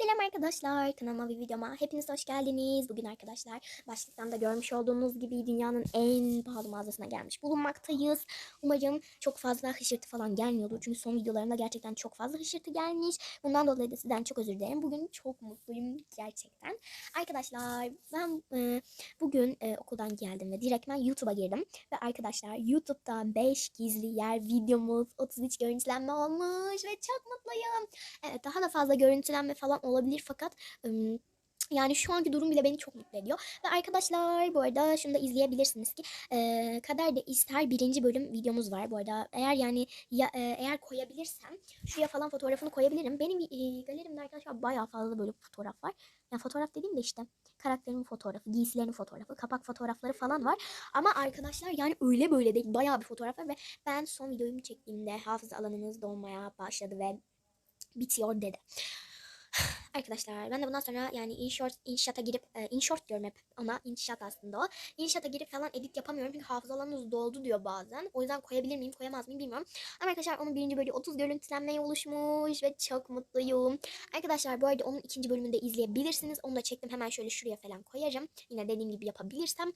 Selam arkadaşlar, kanalıma bir videoma hepiniz hoş geldiniz. Bugün arkadaşlar başlıktan da görmüş olduğunuz gibi dünyanın en pahalı mağazasına gelmiş bulunmaktayız. Umarım çok fazla hışırtı falan gelmiyordur. Çünkü son videolarımda gerçekten çok fazla hışırtı gelmiş. Bundan dolayı da sizden çok özür dilerim. Bugün çok mutluyum gerçekten. Arkadaşlar ben e, bugün e, okuldan geldim ve direktmen YouTube'a girdim. Ve arkadaşlar YouTube'da 5 gizli yer videomuz 33 görüntülenme olmuş ve çok mutluyum. Evet daha da fazla görüntülenme falan olabilir fakat yani şu anki durum bile beni çok mutlu ediyor. Ve arkadaşlar bu arada şunu da izleyebilirsiniz ki e, Kader de ister birinci bölüm videomuz var bu arada. Eğer yani ya, e, eğer koyabilirsem şuraya falan fotoğrafını koyabilirim. Benim e, galerimde arkadaşlar bayağı fazla böyle fotoğraf var. Yani fotoğraf dediğim de işte karakterimin fotoğrafı, giysilerin fotoğrafı, kapak fotoğrafları falan var. Ama arkadaşlar yani öyle böyle değil bayağı bir fotoğraf var ve ben son videomu çektiğimde hafıza alanınız dolmaya başladı ve bitiyor dedi. Arkadaşlar ben de bundan sonra yani inşaat, inşaata girip e, inşaat diyorum hep ama inşaat aslında o. İnşaata girip falan edit yapamıyorum çünkü hafızalarınız doldu diyor bazen. O yüzden koyabilir miyim koyamaz mıyım bilmiyorum. Ama arkadaşlar onun birinci bölümü 30 görüntülenmeye oluşmuş ve çok mutluyum. Arkadaşlar bu arada onun ikinci bölümünde izleyebilirsiniz. Onu da çektim hemen şöyle şuraya falan koyarım. Yine dediğim gibi yapabilirsem.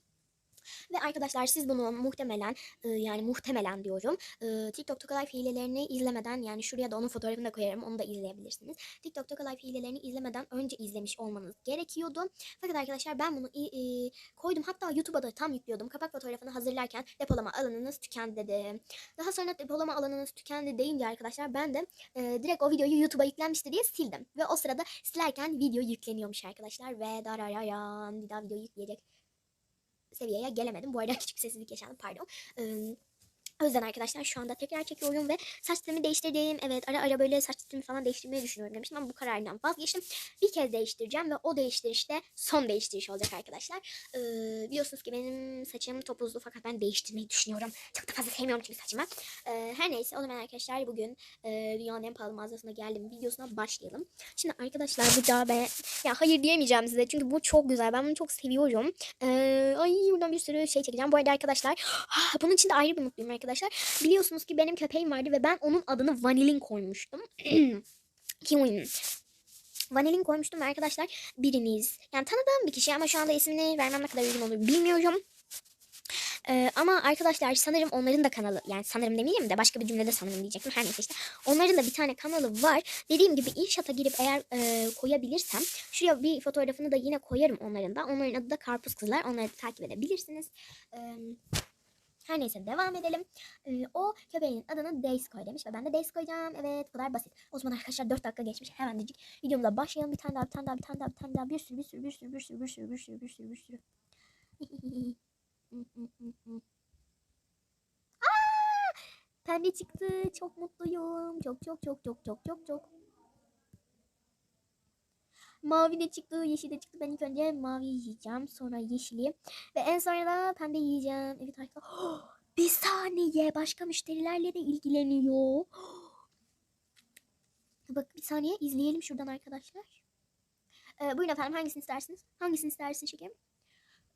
Ve arkadaşlar siz bunu muhtemelen e, yani muhtemelen diyorum e, TikTok Tokalife hilelerini izlemeden yani şuraya da onun fotoğrafını da koyarım onu da izleyebilirsiniz. TikTok Tokalife hilelerini izlemeden önce izlemiş olmanız gerekiyordu. Fakat arkadaşlar ben bunu e, koydum hatta YouTube'a da tam yüklüyordum. Kapak fotoğrafını hazırlarken depolama alanınız tükendi dedi. Daha sonra depolama alanınız tükendi deyince arkadaşlar ben de e, direkt o videoyu YouTube'a yüklenmişti diye sildim. Ve o sırada silerken video yükleniyormuş arkadaşlar ve dararayan bir daha video yükleyecek seviyeye gelemedim. Bu arada küçük bir sessizlik yaşandı pardon. Ee, o yüzden arkadaşlar şu anda tekrar çekiyorum ve saç sistemi değiştirdim. Evet ara ara böyle saç sistemi falan değiştirmeyi düşünüyorum demiştim ama bu karardan vazgeçtim. Bir kez değiştireceğim ve o değiştiriş de son değiştiriş olacak arkadaşlar. Ee, biliyorsunuz ki benim saçım topuzlu fakat ben değiştirmeyi düşünüyorum. Çok da fazla sevmiyorum çünkü saçımı. Ee, her neyse o zaman arkadaşlar bugün e, dünyanın en pahalı mağazasına geldim videosuna başlayalım. Şimdi arkadaşlar bu da ben ya hayır diyemeyeceğim size çünkü bu çok güzel. Ben bunu çok seviyorum. Ee, ay buradan bir sürü şey çekeceğim. Bu arada arkadaşlar ah, bunun için de ayrı bir mutluyum arkadaşlar. Biliyorsunuz ki benim köpeğim vardı ve ben onun adını Vanilin koymuştum. Kiwin. Vanilin koymuştum arkadaşlar biriniz yani tanıdığım bir kişi ama şu anda ismini vermem ne kadar uygun olur bilmiyorum. Ee, ama arkadaşlar sanırım onların da kanalı yani sanırım demeyeyim de başka bir cümlede sanırım diyecektim her neyse işte. Onların da bir tane kanalı var. Dediğim gibi inşaata girip eğer e, koyabilirsem şuraya bir fotoğrafını da yine koyarım onların da. Onların adı da Karpuz Kızlar. Onları takip edebilirsiniz. Ee, her neyse devam edelim. Ee, o köpeğin adını Days koy demiş ve ben de Days koyacağım. Evet bu kadar basit. O zaman arkadaşlar 4 dakika geçmiş. Hemencik videomuza başlayalım. Bir tane daha bir tane daha bir tane daha bir tane daha bir sürü bir sürü bir sürü bir sürü bir sürü bir sürü bir sürü bir sürü. Pembe çıktı. Çok mutluyum. Çok çok çok çok çok çok çok. Mavi de çıktı, yeşil de çıktı. Ben ilk önce mavi yiyeceğim, sonra yeşili ve en sonra da pembe yiyeceğim. Evet arkadaşlar. bir saniye, başka müşterilerle de ilgileniyor. Bak bir saniye izleyelim şuradan arkadaşlar. Ee, buyurun efendim hangisini istersiniz? Hangisini istersin şekerim?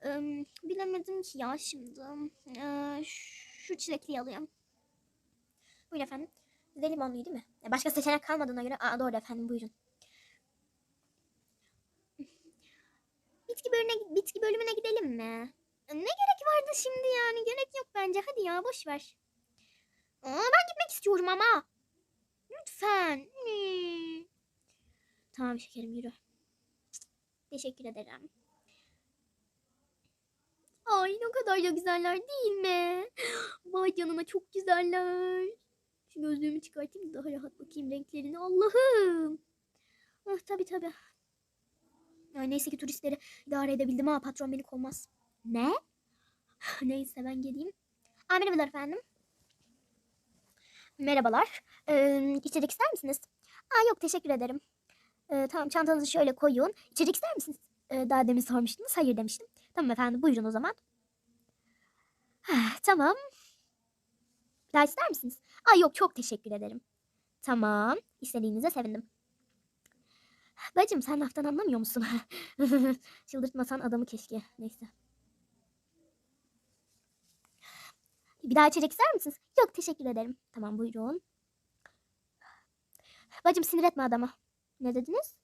Ee, bilemedim ki ya şimdi. Ee, şu çilekliyi alayım. Buyurun efendim. Size limonluyu değil mi? Başka seçenek kalmadığına göre. Aa, doğru efendim buyurun. Bitki bölümüne, bitki bölümüne gidelim mi? Ne gerek vardı şimdi yani? Gerek yok bence. Hadi ya boş ver. Aa, ben gitmek istiyorum ama. Lütfen. Tamam şekerim yürü. Teşekkür ederim. Ay ne kadar da güzeller değil mi? Vay canına çok güzeller. Şu gözlüğümü çıkartayım da daha rahat bakayım renklerine. Allah'ım. Ah tabii tabii. Ay neyse ki turistleri idare edebildim ha patron beni kovmaz. Ne? neyse ben geleyim. Aa, merhabalar efendim. Merhabalar. Ee, içecek ister misiniz? Aa yok teşekkür ederim. Ee, tamam çantanızı şöyle koyun. İçecek ister misiniz? Ee, daha demin sormuştunuz. Hayır demiştim. Tamam efendim buyurun o zaman. tamam. Daha ister misiniz? Aa yok çok teşekkür ederim. Tamam. İstediğinize sevindim. Bacım sen laftan anlamıyor musun? Çıldırtmasan adamı keşke. Neyse. Bir daha içecek ister misiniz? Yok teşekkür ederim. Tamam buyurun. Bacım sinir etme adamı. Ne dediniz?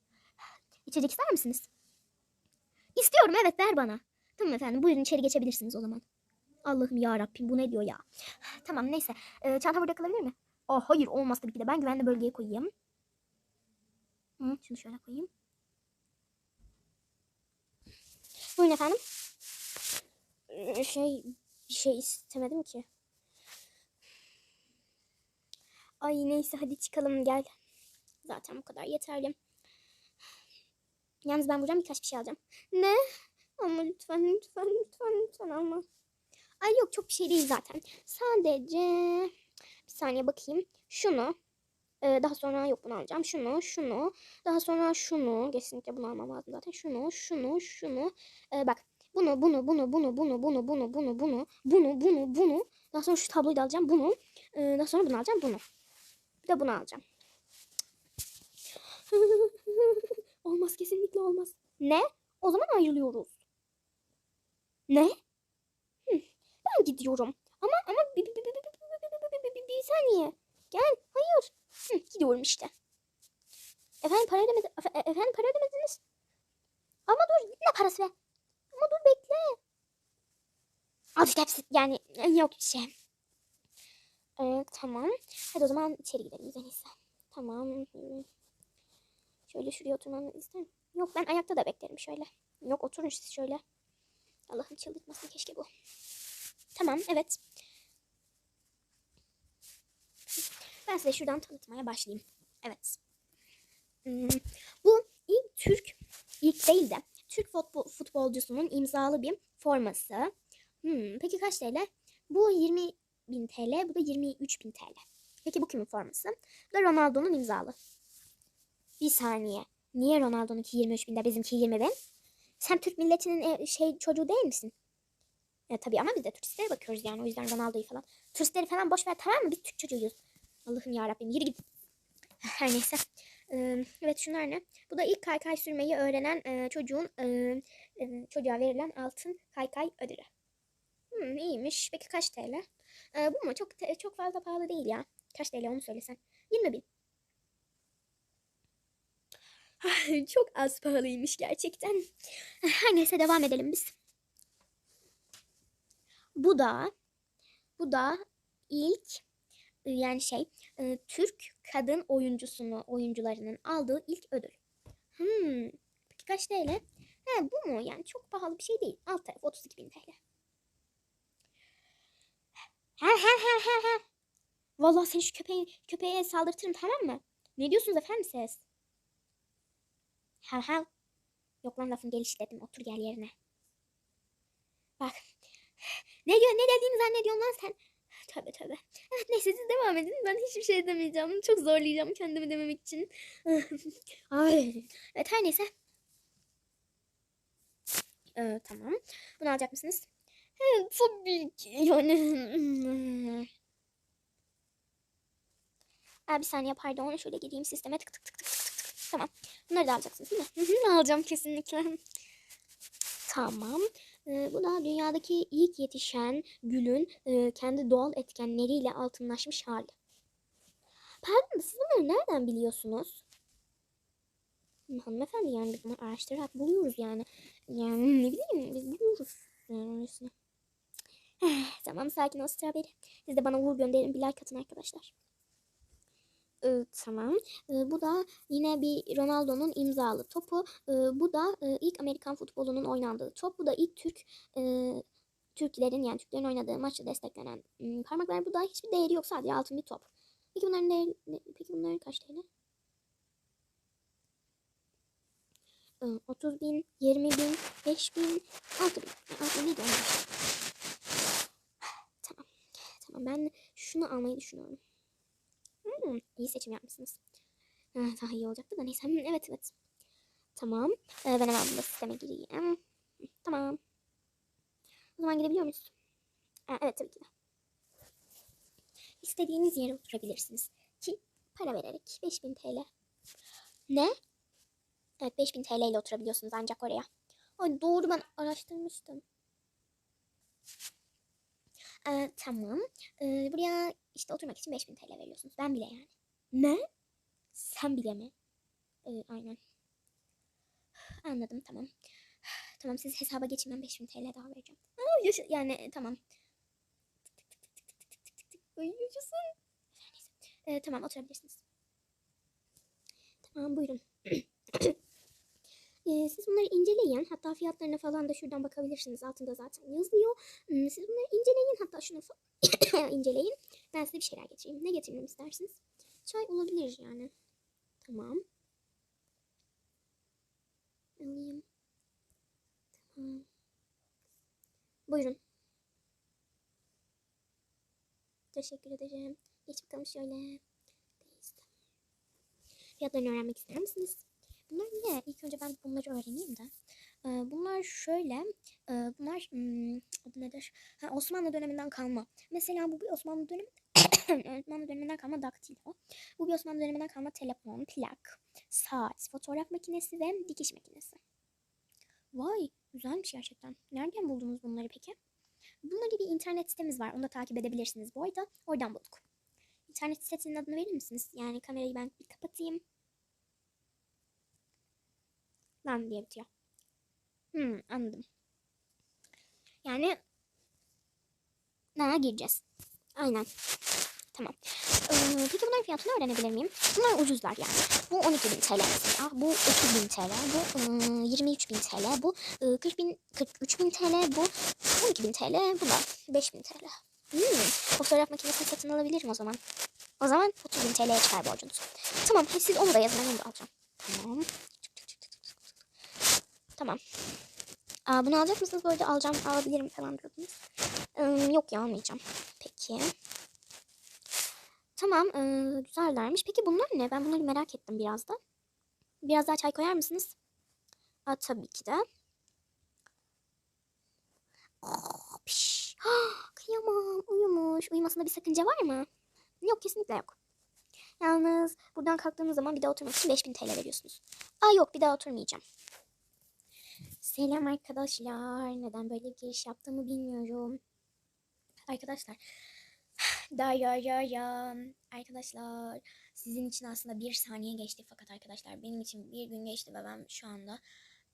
İçecek ister misiniz? İstiyorum evet ver bana. Tamam efendim buyurun içeri geçebilirsiniz o zaman. Allah'ım ya Rabbim bu ne diyor ya. Tamam neyse. Ee, çanta burada kalabilir mi? Aa, hayır olmaz tabii ki de. Ben güvenli bölgeye koyayım. Hı, şunu şöyle koyayım. Buyurun efendim. Ee, şey bir şey istemedim ki. Ay neyse hadi çıkalım gel. Zaten bu kadar yeterli. Yalnız ben buradan birkaç bir şey alacağım. Ne? Ama lütfen lütfen lütfen lütfen alma. Ay yok çok bir şey değil zaten. Sadece bir saniye bakayım. Şunu e, daha sonra yok bunu alacağım. Şunu, şunu. Daha sonra şunu. Kesinlikle bunu almam lazım zaten. Şunu, şunu, şunu. E, bak bunu, bunu, bunu, bunu, bunu, bunu, bunu, bunu, bunu, bunu, bunu, bunu. Daha sonra şu tabloyu da alacağım. Bunu. E, daha sonra bunu alacağım. Bunu. Bir de bunu alacağım. olmaz kesinlikle olmaz. Ne? O zaman ayrılıyoruz. Ne? Hı, ben gidiyorum. Ama ama bir, bir, bir, bir, bir, bir, bir, bir, bir saniye. Gel. Hayır. Hı, gidiyorum işte. Efendim para ödemediniz. Efendim para ödemediniz. Ama dur ne parası be. Ama dur bekle. İşte hepsi yani yok bir şey. Evet tamam. Hadi o zaman içeri gidelim en iyisi. Tamam. Şöyle şuraya oturmanı isterim. Yok ben ayakta da beklerim şöyle. Yok oturun siz şöyle. Allah'ım çıldırtmasın keşke bu. Tamam evet. Ben size şuradan tanıtmaya başlayayım. Evet. Hmm, bu ilk Türk, ilk değil de Türk futbol, futbolcusunun imzalı bir forması. Hmm, peki kaç TL? Bu 20 bin TL, bu da 23 bin TL. Peki bu kimin forması? Bu da Ronaldo'nun imzalı. Bir saniye. Niye Ronaldo'nunki 23 binde bizimki 20 bin? Sen Türk milletinin e, şey çocuğu değil misin? Ya tabii ama biz de turistlere bakıyoruz yani o yüzden Ronaldo'yu falan. Turistleri falan boş ver tamam mı? Biz Türk çocuğuyuz. Allah'ım ya Rabbim yürü git. Her neyse. Evet şunlar ne? Bu da ilk kaykay sürmeyi öğrenen çocuğun çocuğa verilen altın kaykay ödülü. Hmm, iyiymiş. Peki kaç TL? Bu mu? Çok çok fazla pahalı değil ya. Kaç TL onu söylesen. 20 bin. Çok az pahalıymış gerçekten. Her neyse devam edelim biz. Bu da bu da ilk yani şey Türk kadın oyuncusunu oyuncularının aldığı ilk ödül. Hmm. Peki kaç TL? He, bu mu? Yani çok pahalı bir şey değil. Alt taraf 32 bin TL. He he he he he. Vallahi seni şu köpeğe, köpeğe saldırtırım tamam mı? Ne diyorsunuz efendim siz? Ha ha. Yok lan lafın geliş dedim. Otur gel yerine. Bak. Ne ne dediğini zannediyorsun lan sen? Tabi tabi. Evet neyse siz devam edin. Ben hiçbir şey demeyeceğim. Çok zorlayacağım kendimi dememek için. Ay. Evet her neyse. Ee, tamam. Bunu alacak mısınız? Evet tabii ki. Yani. Aa, bir saniye pardon. Şöyle gireyim sisteme tık tık tık tık tık tık. Tamam. Bunları da alacaksınız değil mi? Alacağım kesinlikle. Tamam. Ee, bu da dünyadaki ilk yetişen gülün e, kendi doğal etkenleriyle altınlaşmış hali. Pardon siz bunları nereden biliyorsunuz? Hanımefendi yani biz bunları araştırarak buluyoruz yani. Yani ne bileyim biz buluyoruz. Yani öylesine. tamam sakin ol Strawberry. Siz de bana vur gönderin bir like atın arkadaşlar. Ee, tamam. Ee, bu da yine bir Ronaldo'nun imzalı topu. Ee, bu da e, ilk Amerikan futbolunun oynandığı top. Bu da ilk Türk e, Türklerin yani Türklerin oynadığı maçta desteklenen hmm, parmaklar. Bu da hiçbir değeri yok sadece altın bir top. Peki bunların değeri, peki bunların kaç TL? 30 bin, 20 bin, 5 bin, 6 bin. 6 bin değil Tamam. Tamam ben şunu almayı düşünüyorum. Hmm, iyi seçim yapmışsınız. Ha, daha iyi olacaktı da neyse. Evet evet. Tamam. Ee, ben hemen burada sisteme gireyim. Tamam. O zaman gidebiliyor muyuz? Ha, evet tabii ki de. İstediğiniz yere oturabilirsiniz. Ki para vererek 5000 TL. Ne? Evet 5000 TL ile oturabiliyorsunuz ancak oraya. Ay doğru ben araştırmıştım. Ee, tamam. Ee, buraya işte oturmak için 5000 TL veriyorsunuz. Ben bile yani. Ne? Sen bile mi? Ee, aynen. Anladım tamam. Tamam siz hesaba geçin ben 5000 TL daha vereceğim. Aa, yaşa- yani e, tamam. Ay. Ee, tamam oturabilirsiniz. Tamam buyurun. Siz bunları inceleyin. Hatta fiyatlarına falan da şuradan bakabilirsiniz. Altında zaten yazıyor. Hmm, Siz bunları inceleyin. Hatta şunu inceleyin. Ben size bir şeyler getireyim. Ne getirmemi istersiniz? Çay olabilir yani. Tamam. Alayım. Tamam. Buyurun. Teşekkür ederim. Geç bakalım şöyle. Fiyatlarını öğrenmek ister misiniz? Bunlar ne? İlk önce ben bunları öğreneyim de. Ee, bunlar şöyle. e, bunlar hmm, adı nedir? Ha, Osmanlı döneminden kalma. Mesela bu bir Osmanlı dönemi Osmanlı döneminden kalma daktilo. Bu bir Osmanlı döneminden kalma telefon, plak, saat, fotoğraf makinesi ve dikiş makinesi. Vay güzelmiş gerçekten. Nereden buldunuz bunları peki? Bununla bir internet sitemiz var. Onu da takip edebilirsiniz bu arada. Oradan bulduk. İnternet sitesinin adını verir misiniz? Yani kamerayı ben bir kapatayım. Lan diye bitiyor. Hmm, anladım. Yani Nana gireceğiz. Aynen. Tamam. Ee, peki bunların fiyatını öğrenebilir miyim? Bunlar ucuzlar yani. Bu 12 bin TL mesela. Bu 30 bin TL. Bu ıı, 23 bin TL. Bu ıı, 40 bin, 43 bin TL. Bu 12 bin TL. Bu da 5 bin TL. Hmm, fotoğraf makinesini satın alabilirim o zaman. O zaman 30 bin TL'ye çıkar borcunuz. Tamam siz onu da yazın ben onu da alacağım. Tamam. Tamam. Aa, bunu alacak mısınız? Arada alacağım, alabilirim falan diyordunuz. Ee, yok ya almayacağım. Peki. Tamam. ee, güzellermiş. Peki bunlar ne? Ben bunları merak ettim biraz da. Biraz daha çay koyar mısınız? Aa, tabii ki de. Oh, piş. Kıyamam. Uyumuş. Uyumasında bir sakınca var mı? Yok kesinlikle yok. Yalnız buradan kalktığınız zaman bir daha oturmak için 5000 TL veriyorsunuz. Aa yok bir daha oturmayacağım. Selam arkadaşlar. Neden böyle bir giriş yaptığımı bilmiyorum. Arkadaşlar. Da ya ya ya. Arkadaşlar. Sizin için aslında bir saniye geçti. Fakat arkadaşlar benim için bir gün geçti ve ben şu anda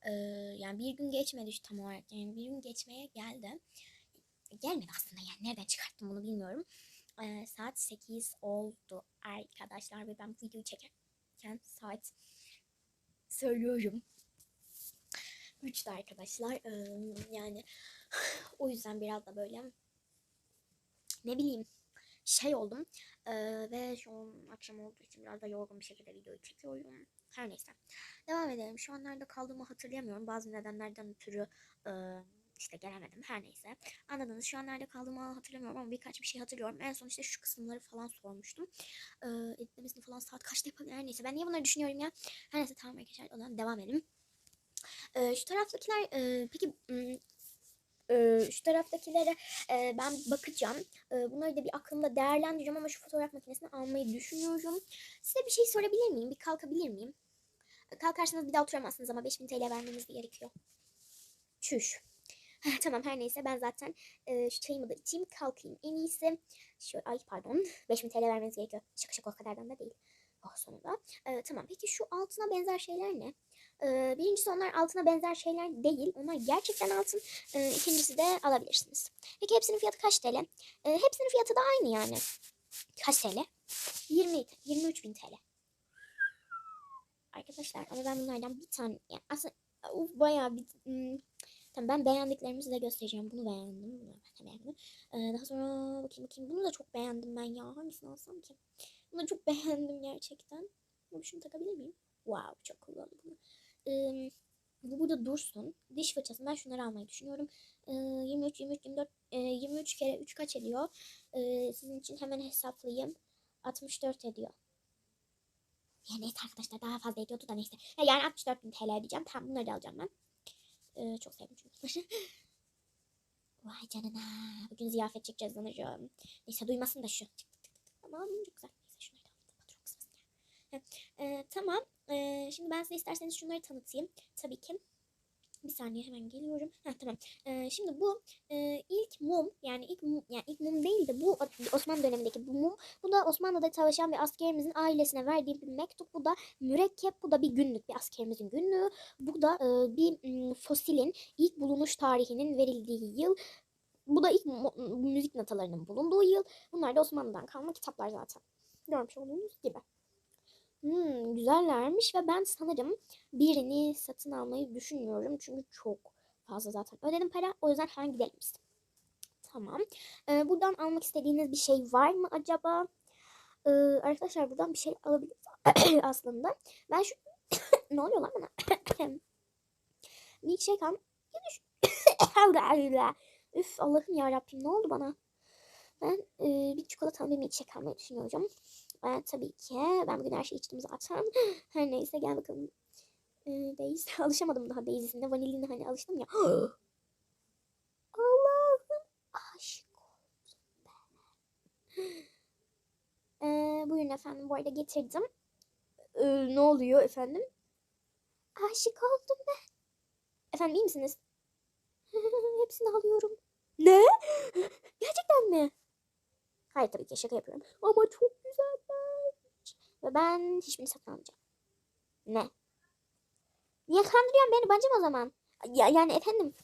e, yani bir gün geçmedi tam olarak. Yani bir gün geçmeye geldi. Gelmedi aslında yani. Nereden çıkarttım bunu bilmiyorum. E, saat 8 oldu arkadaşlar ve ben bu videoyu çekerken saat söylüyorum. 3'te arkadaşlar. Yani o yüzden biraz da böyle ne bileyim şey oldum. Ve şu an akşam olduğu için biraz da yorgun bir şekilde videoyu çekiyorum. Her neyse. Devam edelim. Şu an nerede kaldığımı hatırlayamıyorum. Bazı nedenlerden ötürü e, işte gelemedim. Her neyse. Anladınız. Şu an nerede kaldığımı hatırlamıyorum ama birkaç bir şey hatırlıyorum. En son işte şu kısımları falan sormuştum. Ee, editlemesini falan saat kaçta yapabilir? Her neyse. Ben niye bunları düşünüyorum ya? Her neyse tamam arkadaşlar. O zaman devam edelim. Ee, şu taraftakiler e, peki m, e, şu taraftakilere e, ben bakacağım. E, bunları da bir aklımda değerlendireceğim ama şu fotoğraf makinesini almayı düşünüyorum. Size bir şey sorabilir miyim? Bir kalkabilir miyim? E, Kalkarsanız bir daha oturamazsınız ama 5000 TL vermeniz gerekiyor. Çüş. tamam her neyse ben zaten e, şu çayımı da içeyim kalkayım en iyisi. Şöyle ay pardon 5000 TL vermeniz gerekiyor. Şaka şaka o kadardan da değil. Oh sonunda. E, tamam peki şu altına benzer şeyler ne? Ee, birincisi onlar altına benzer şeyler değil. Onlar gerçekten altın. Ee, ikincisi de alabilirsiniz. Peki hepsinin fiyatı kaç TL? Ee, hepsinin fiyatı da aynı yani. Kaç TL? 20, 23 bin TL. Arkadaşlar ama ben bunlardan bir tane yani aslında uf, bayağı bir hmm, tamam ben beğendiklerimizi de göstereceğim. Bunu beğendim. Bunu beğendim. Ee, daha sonra bakayım bakayım. Bunu da çok beğendim ben ya. Hangisini alsam ki? Bunu çok beğendim gerçekten. Ama şunu takabilir miyim? Wow çok kullandım bunu. Bu burada dursun. Diş fırçası ben şunları almayı düşünüyorum. Ee, 23, 23, 24, e, 23 kere 3 kaç ediyor? Ee, sizin için hemen hesaplayayım. 64 ediyor. Yani neyse arkadaşlar daha fazla ediyordu da neyse. Ya Yani 64 bin TL diyeceğim. Tamam bunları da alacağım ben. Ee, çok sevdim çünkü. Vay canına. Bugün ziyafet çekeceğiz sanırım. Neyse duymasın da şu. Ama çok güzel. Neyse şunları da alayım. Patron kısmasın Ee, tamam. Ee, şimdi ben size isterseniz şunları tanıtayım. Tabii ki. Bir saniye hemen geliyorum. Heh, tamam. Ee, şimdi bu e, ilk mum yani ilk mum, yani ilk mum değil de bu Osmanlı dönemindeki bu mum. Bu da Osmanlı'da savaşan bir askerimizin ailesine verdiği bir mektup. Bu da mürekkep. Bu da bir günlük bir askerimizin günlüğü. Bu da e, bir m, fosilin ilk bulunuş tarihinin verildiği yıl. Bu da ilk müzik notalarının bulunduğu yıl. Bunlar da Osmanlı'dan kalma kitaplar zaten. Görmüş olduğunuz gibi. Hmm, güzellermiş ve ben sanırım birini satın almayı düşünmüyorum. Çünkü çok fazla zaten ödedim para. O yüzden hemen gidelim biz. Tamam. Ee, buradan almak istediğiniz bir şey var mı acaba? Ee, arkadaşlar buradan bir şey alabiliriz aslında. Ben şu... ne oluyor lan bana? Milkshake al. Üf Allah'ım ya Rabbim ne oldu bana? Ben e, bir çikolatalı bir milkshake almayı düşünüyorum. Ben tabii ki. Ben bugün her şeyi içtim zaten. Her neyse gel bakalım. Ee, Daisy. Alışamadım daha Daisy'sinde. Vaniline hani alıştım ya. Allah'ım aşık oldum ben. Ee, buyurun efendim. Bu arada getirdim. Ee, ne oluyor efendim? Aşık oldum ben. Efendim iyi misiniz? Hepsini alıyorum. Ne? Gerçekten mi? Hayır tabii ki şaka yapıyorum. Ama çok güzeller. Ve ben hiçbirini satın almayacağım. Ne? Niye kandırıyorsun beni bacım o zaman? Ya, yani efendim.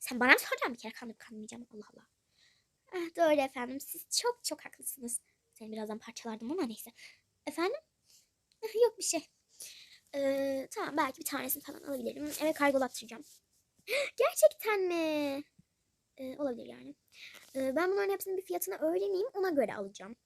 Sen bana mı soracaksın bir kere kandırıp kandırmayacağım Allah Allah. Ah, doğru efendim siz çok çok haklısınız. Seni birazdan parçalardım ama neyse. Efendim? Ah, Yok bir şey. Ee, tamam belki bir tanesini falan alabilirim. Eve kargolattıracağım. Gerçekten mi? Ee, olabilir yani. Ee, ben bunların hepsinin bir fiyatını öğreneyim ona göre alacağım.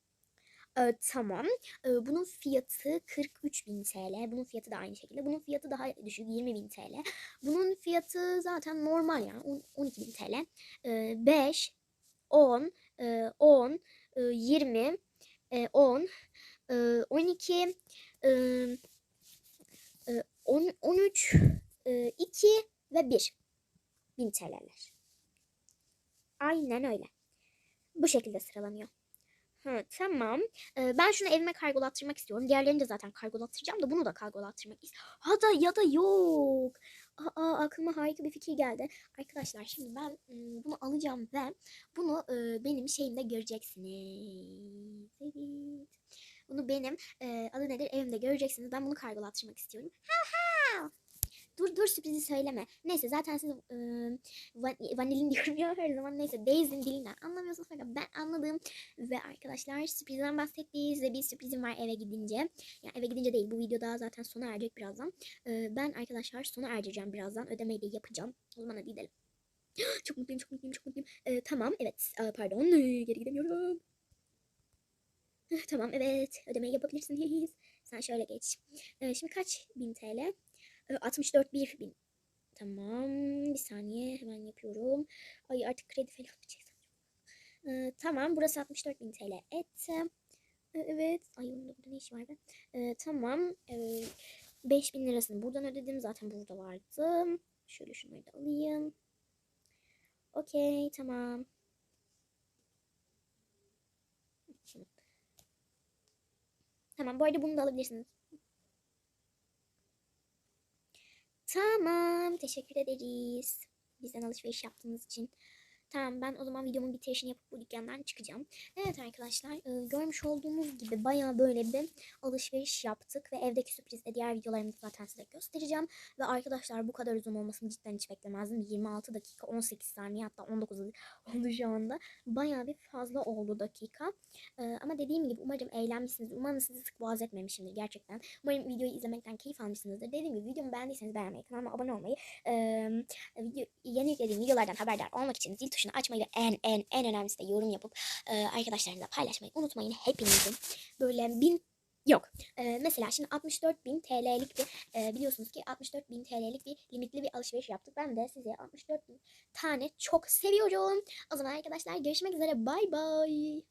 Ee, tamam. Ee, bunun fiyatı 43.000 TL. Bunun fiyatı da aynı şekilde. Bunun fiyatı daha düşük 20.000 TL. Bunun fiyatı zaten normal yani on- 12.000 TL. Ee, 5, 10, e, 10, e, 20, e, 10, e, 12, e, e, 10, 13, e, 2 ve 1 bin TL'ler. Aynen öyle. Bu şekilde sıralanıyor. Hı, tamam. Ee, ben şunu evime kargolattırmak istiyorum. Diğerlerini de zaten kargolattıracağım da bunu da kargolattırmak istiyorum. Ha da ya da yok. Aa, aklıma harika bir fikir geldi. Arkadaşlar şimdi ben ım, bunu alacağım ve bunu e, benim şeyimde göreceksiniz. Evet. Bunu benim e, adı nedir evimde göreceksiniz. Ben bunu kargolattırmak istiyorum. Ha ha. Dur dur sürprizi söyleme. Neyse zaten siz e, van- vanilin diyorum ya her zaman neyse Daisy'nin dilinden anlamıyorsunuz fakat ben anladım. Ve arkadaşlar sürprizden bahsettik. Size bir sürprizim var eve gidince. Yani eve gidince değil bu video daha zaten sona erecek birazdan. E, ben arkadaşlar sona erdireceğim birazdan. Ödemeyi de yapacağım. O zaman hadi gidelim. çok mutluyum çok mutluyum çok mutluyum. E, tamam evet e, pardon geri gidemiyorum. Tamam evet ödemeyi yapabilirsiniz. Sen şöyle geç. E, şimdi kaç bin TL? E, 64 bir bin. Tamam bir saniye hemen yapıyorum. Ay artık kredi falan yapacağız. E, tamam burası 64 bin TL etti. E, evet. Ay onun da burada ne işi var be? E, tamam. E, 5 bin lirasını buradan ödedim. Zaten burada vardı. Şöyle şunları da alayım. Okey tamam. Tamam bu arada bunu da alabilirsiniz. Tamam. Teşekkür ederiz. Bizden alışveriş yaptığınız için. Tamam ben o zaman videomun bitirişini yapıp bu dükkandan çıkacağım. Evet arkadaşlar e, görmüş olduğunuz gibi bayağı böyle bir alışveriş yaptık. Ve evdeki sürprizde diğer videolarımızı zaten size göstereceğim. Ve arkadaşlar bu kadar uzun olmasını cidden hiç beklemezdim. 26 dakika 18 saniye hatta 19 oldu şu anda. Bayağı bir fazla oldu dakika. E, ama dediğim gibi umarım eğlenmişsiniz. Umarım sizi sık boğaz etmemişimdir gerçekten. Umarım videoyu izlemekten keyif almışsınızdır. Dediğim gibi videomu beğendiyseniz beğenmeyi, kanalıma abone olmayı, e, video, yeni yüklediğim videolardan haberdar olmak için zil tuşunu açmayı ve en en en önemlisi de yorum yapıp e, arkadaşlarınızla paylaşmayı unutmayın. Hepinizin böyle bin Yok. E, mesela şimdi 64 bin TL'lik bir e, biliyorsunuz ki 64 bin TL'lik bir limitli bir alışveriş yaptık. Ben de size 64 bin tane çok seviyorum. O zaman arkadaşlar görüşmek üzere. Bay bay.